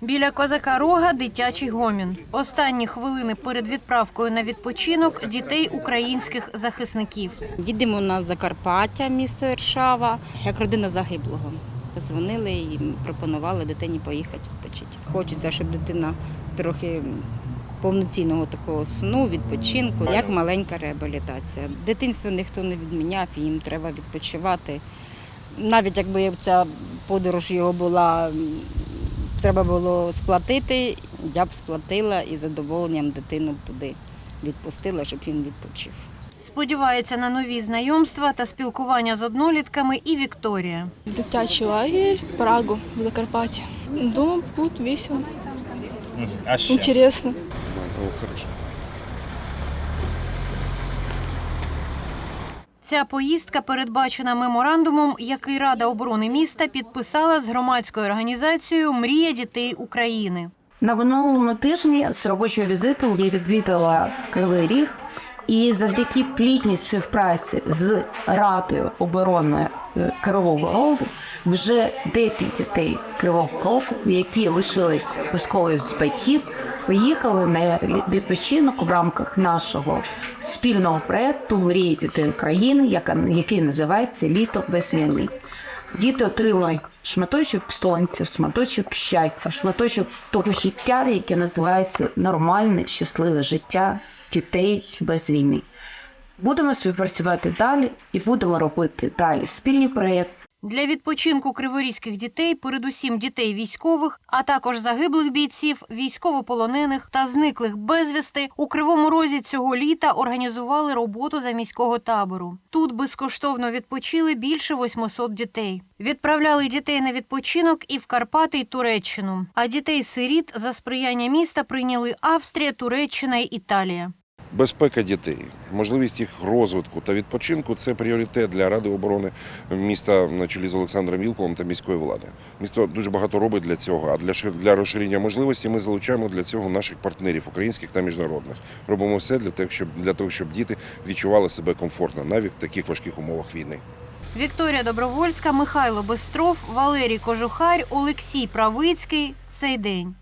Біля козака рога дитячий гомін. Останні хвилини перед відправкою на відпочинок дітей українських захисників. Їдемо на Закарпаття, місто Іршава, як родина загиблого. Позвонили і пропонували дитині поїхати відпочити. Хочеться, щоб дитина трохи повноцінного такого сну, відпочинку, як маленька реабілітація. Дитинство ніхто не відміняв, їм треба відпочивати. Навіть якби ця подорож його була, треба було сплатити, я б сплатила і задоволенням дитину туди відпустила, щоб він відпочив. Сподівається на нові знайомства та спілкування з однолітками і Вікторія. Дитячий лагерь, Прагу в Закарпатті. Думаю, будет весело, А ще? интересно. Ця поїздка передбачена меморандумом, який Рада оборони міста підписала з громадською організацією Мрія дітей України. На минулому тижні з робочого візиту відвідала Кривий Ріг, і завдяки плідній співпраці з Радою оборони е, Кривого Рогу вже 10 дітей Кривого Рогу, які лишились у школи з батьків, поїхали на відпочинок в рамках нашого спільного проекту Мрії дітей України, який називається Літо без війни. Діти отримують шматочок сонця, шматочок щастя, шматочок того життя, яке називається нормальне, щасливе життя дітей без війни. Будемо співпрацювати далі і будемо робити далі спільні проєкти. Для відпочинку криворізьких дітей, передусім дітей військових, а також загиблих бійців, військовополонених та зниклих безвісти, у кривому розі цього літа організували роботу за міського табору. Тут безкоштовно відпочили більше 800 дітей. Відправляли дітей на відпочинок і в Карпати й Туреччину. А дітей-сиріт за сприяння міста прийняли Австрія, Туреччина й Італія. Безпека дітей, можливість їх розвитку та відпочинку це пріоритет для Ради оборони міста на чолі з Олександром Вілковим та міської влади. Місто дуже багато робить для цього. А для для розширення можливості ми залучаємо для цього наших партнерів, українських та міжнародних. Робимо все для того, щоб для того, щоб діти відчували себе комфортно навіть в таких важких умовах війни. Вікторія Добровольська, Михайло Бестров, Валерій Кожухар, Олексій Правицький. Цей день.